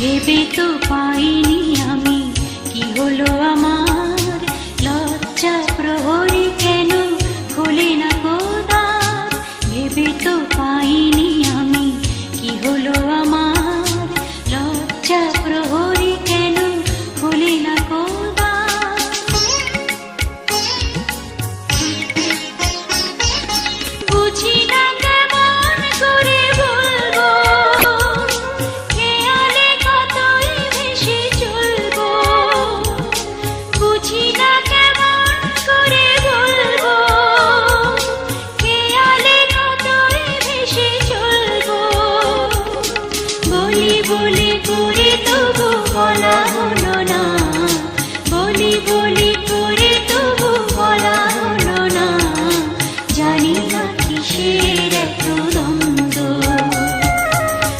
ভেবে তো পাইনি আমি। কি হলো আমার গুলি করে তবু বলা হলো।